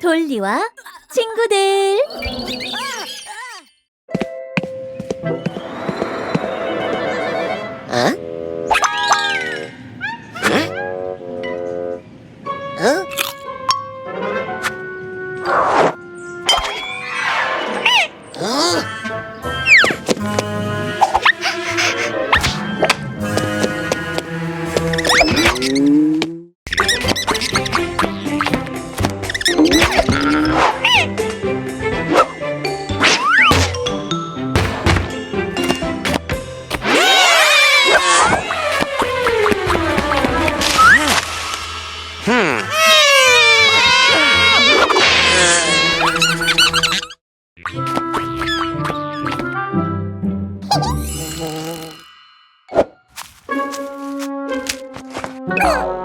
돌리와 친구들. 돌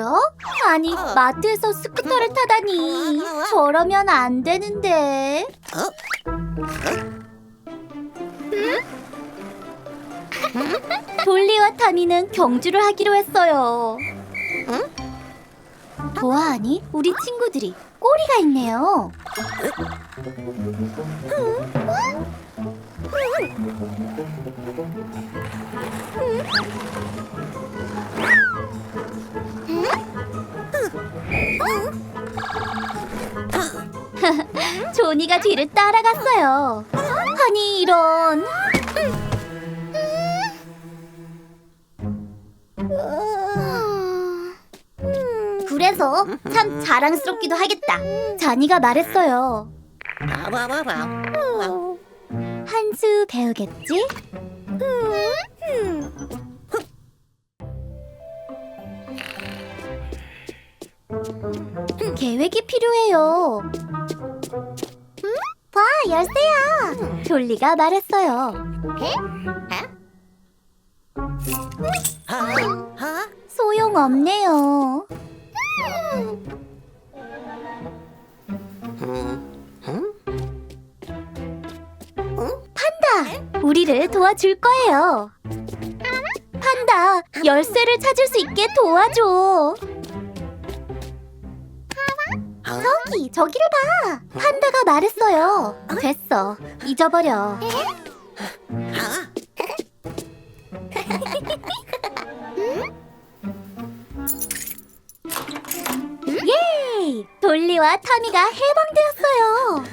소리죠? 아니, 마트에서 스쿠터를 타다니. 저러면 안 되는데. 돌리와 타미는 경주를 하기로 했어요. 보아하니 우리 친구들이 꼬리가 있네요. 조니가 뒤를 따라갔어요. 아니 이런. 그래서 참 자랑스럽기도 하겠다. 자니가 말했어요. 한수 배우겠지? 계획이 필요해요. 봐, 열쇠야. 돌리가 말했어요. 소용없네요. 판다, 우리를 도와줄 거예요. 판다, 열쇠를 찾을 수 있게 도와줘. 저기, 저기를 봐. 판다가 말했어요. 됐어, 잊어버려. 예! 돌리와 타미가 해방되었어요.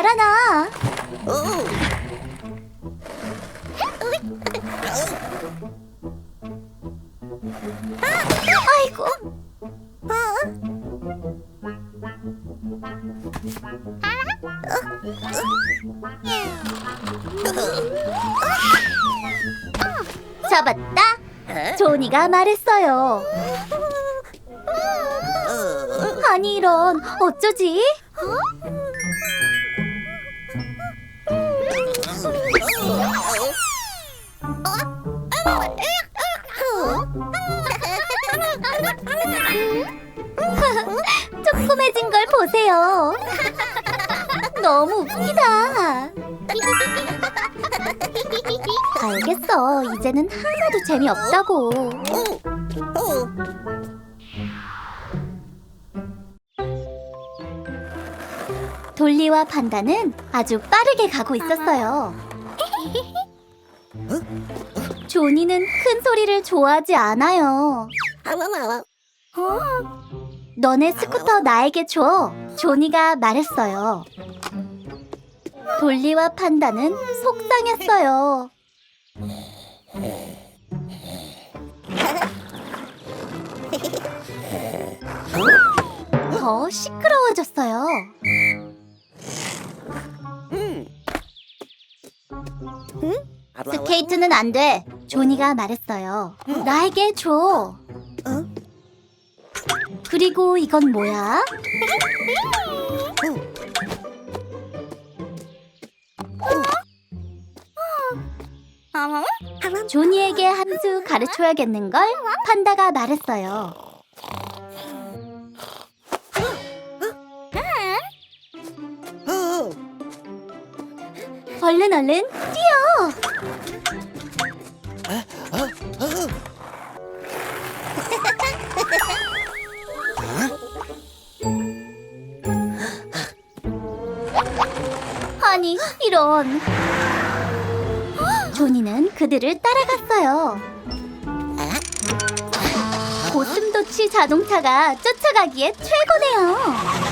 달아나. 아이고. 잡았다. 조니가 말했어요. 아니 이런 어쩌지? 조그매진 걸 보세요. 너무 웃기다. 알겠어. 이제는 하나도 재미없다고. 돌리와 판다는 아주 빠르게 가고 있었어요. 조니는 큰 소리를 좋아하지 않아요. 너네 스쿠터 나에게 줘. 조니가 말했어요. 돌리와 판다는 속상했어요. 더 시끄러워졌어요. 스케이트는 안 돼. 조니가 말했어요. 나에게 줘. 그리고 이건 뭐야? 조니에게 한수 가르쳐야겠는걸? 판다가 말했어요. 얼른 얼른 뛰어! 아니 이런 조니는 그들을 따라갔어요. 고슴도치 자동차가 쫓아가기에 최고네요.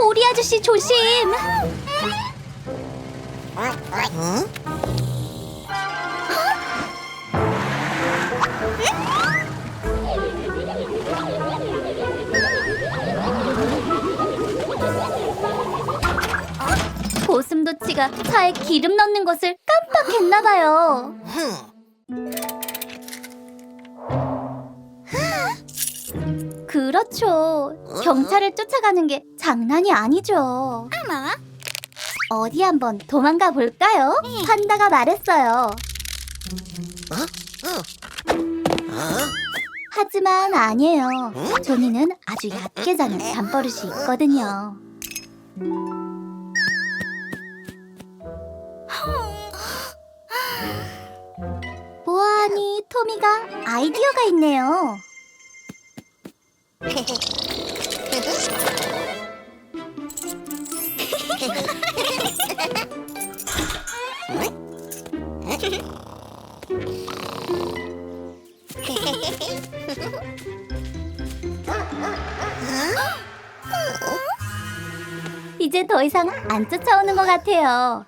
오리 아저씨 조심. 아저씨가 차에 기름 넣는 것을 깜빡했나 봐요. 그렇죠. 경찰을 쫓아가는 게 장난이 아니죠. 어디 한번 도망가 볼까요? 판다가 말했어요. 하지만 아니에요. 조니는 아주 얕게 자는 잠버릇이 있거든요. 토미가 아이디어가 있네요. 이제 더 이상 안 쫓아오는 것 같아요.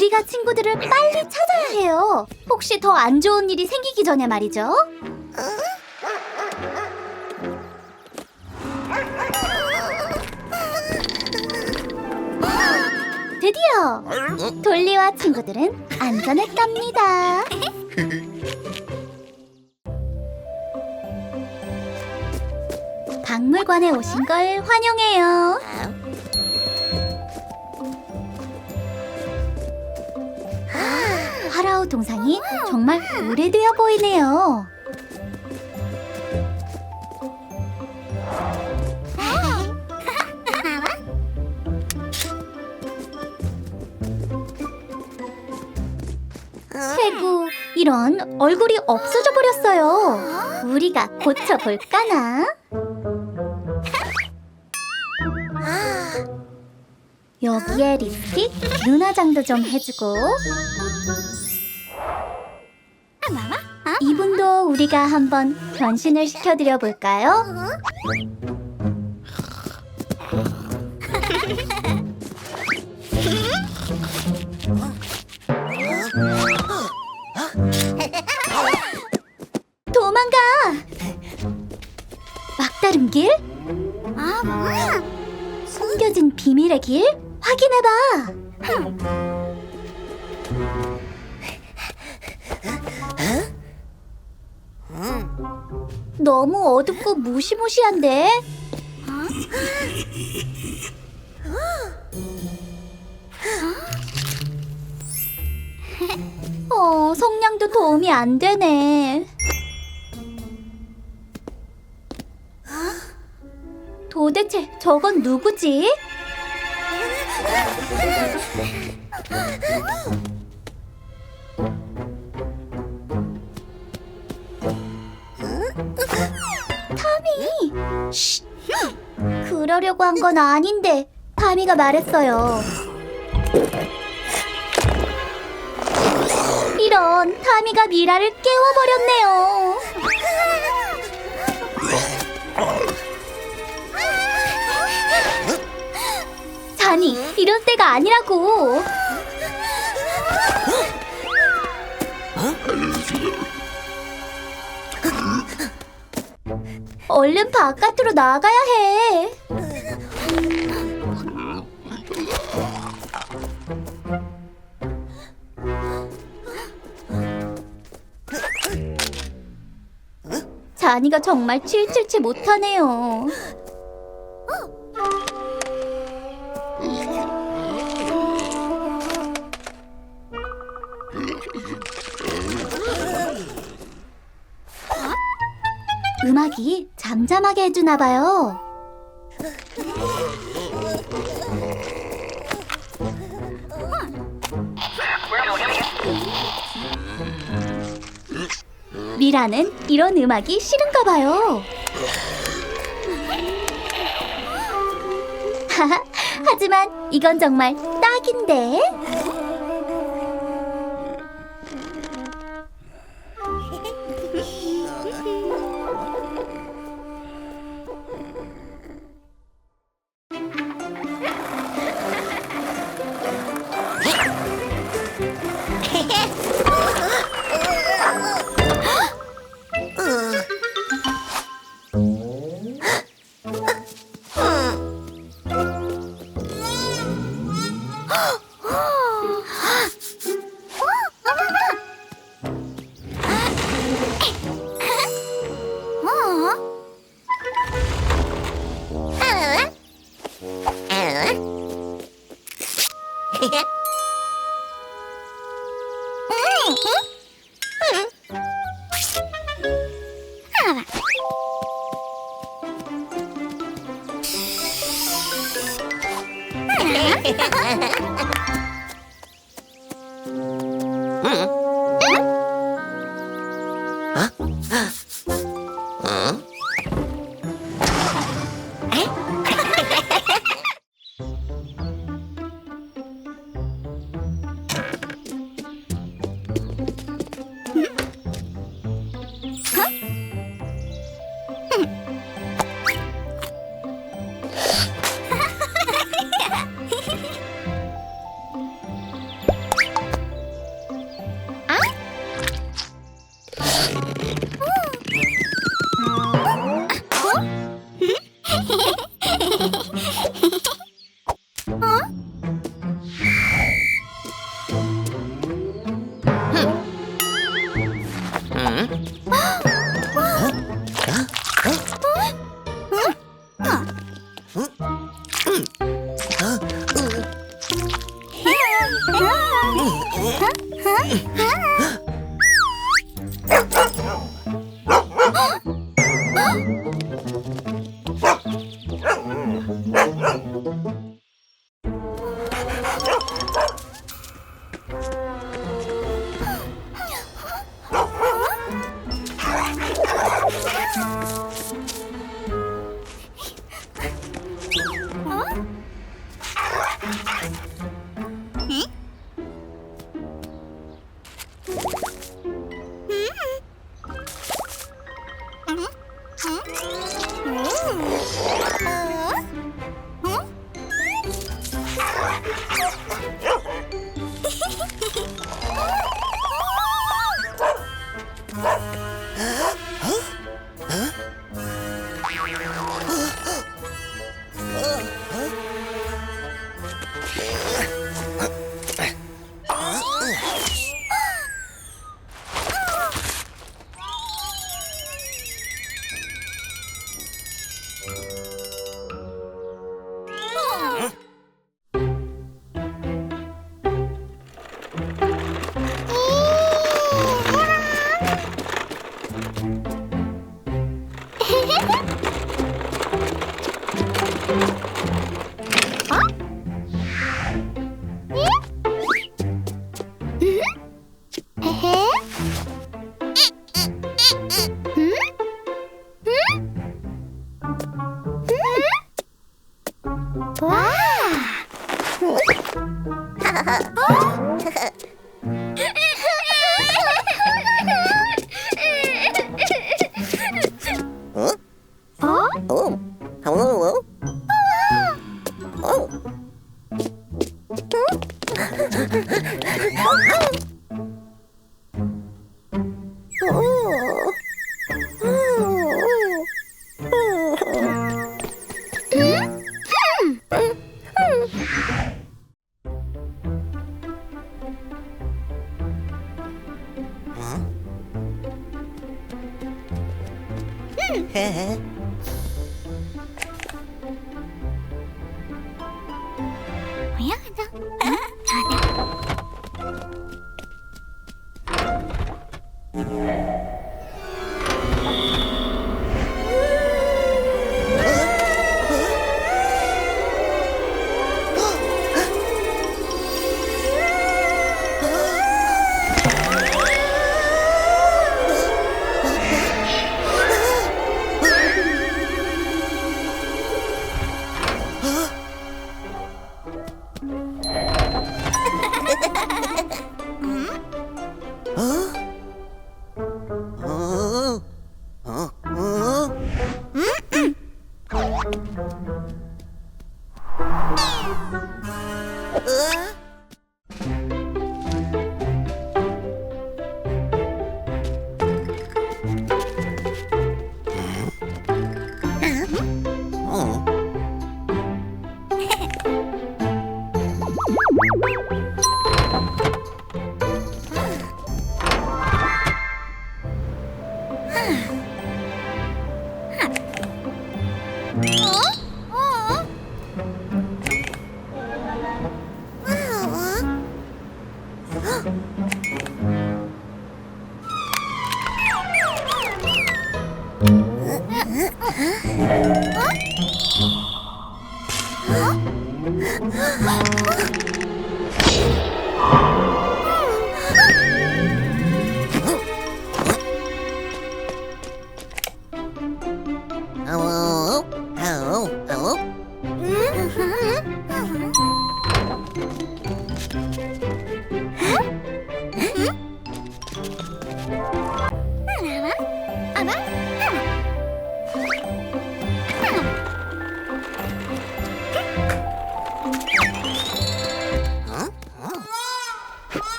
우리가 친구들을 빨리 찾아야 해요. 혹시 더 안 좋은 일이 생기기 전에 말이죠. 드디어 돌리와 친구들은 안전했답니다. 박물관에 오신 걸 환영해요. 파라오 동상이 정말 오래되어 보이네요. 태구, 이런 얼굴이 없어져 버렸어요. 우리가 고쳐볼까나? 여기에 립스틱, 눈화장도 좀 해주고 이분도 우리가 한번 변신을 시켜드려 볼까요? 도망가! 막다른 길? 숨겨진 비밀의 길? 확인해봐! 너무 어둡고 무시무시한데? 어, 성냥도 도움이 안 되네. 도대체 저건 누구지? 그러려고 한 건 아닌데 타미가 말했어요. 이런 타미가 미라를 깨워버렸네요. 자니 이럴 때가 아니라고. 얼른 바깥으로 나가야 해. 자니가 정말 칠칠치 못하네요. 음악이 잠잠하게 해주나 봐요. 미라는 이런 음악이 싫은가 봐요. 하지만 이건 정말 딱인데. Ha ha ha! 오,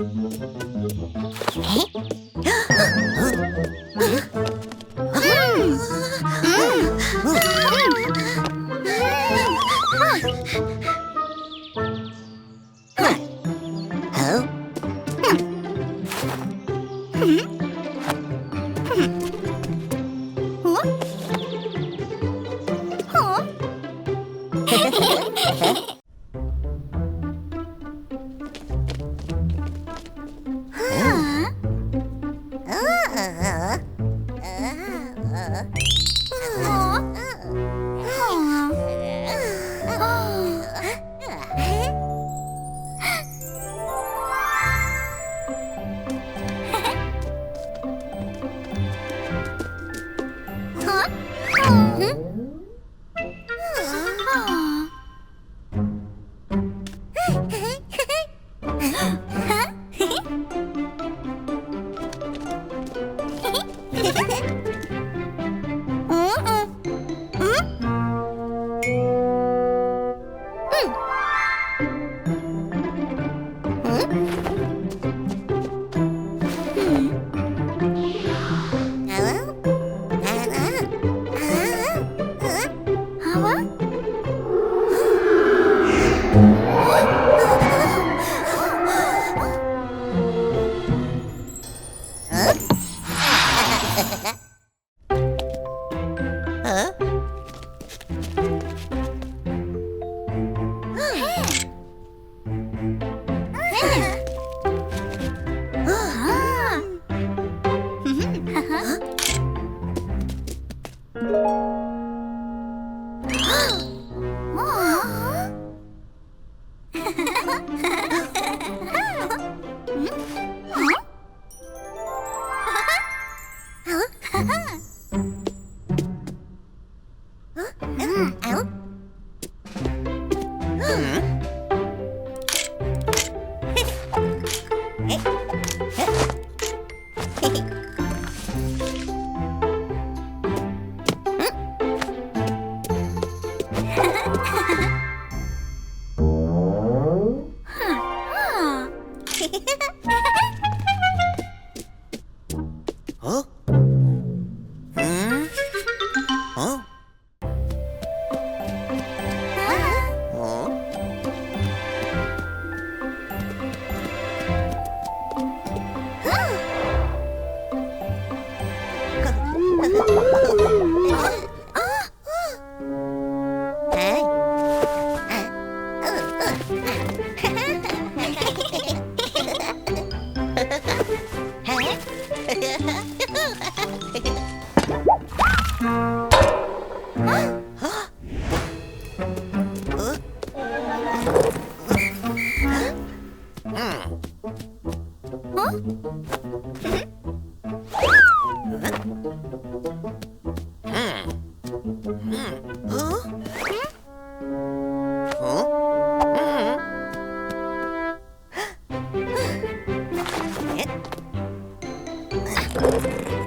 아 어? 아,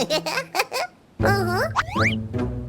어허.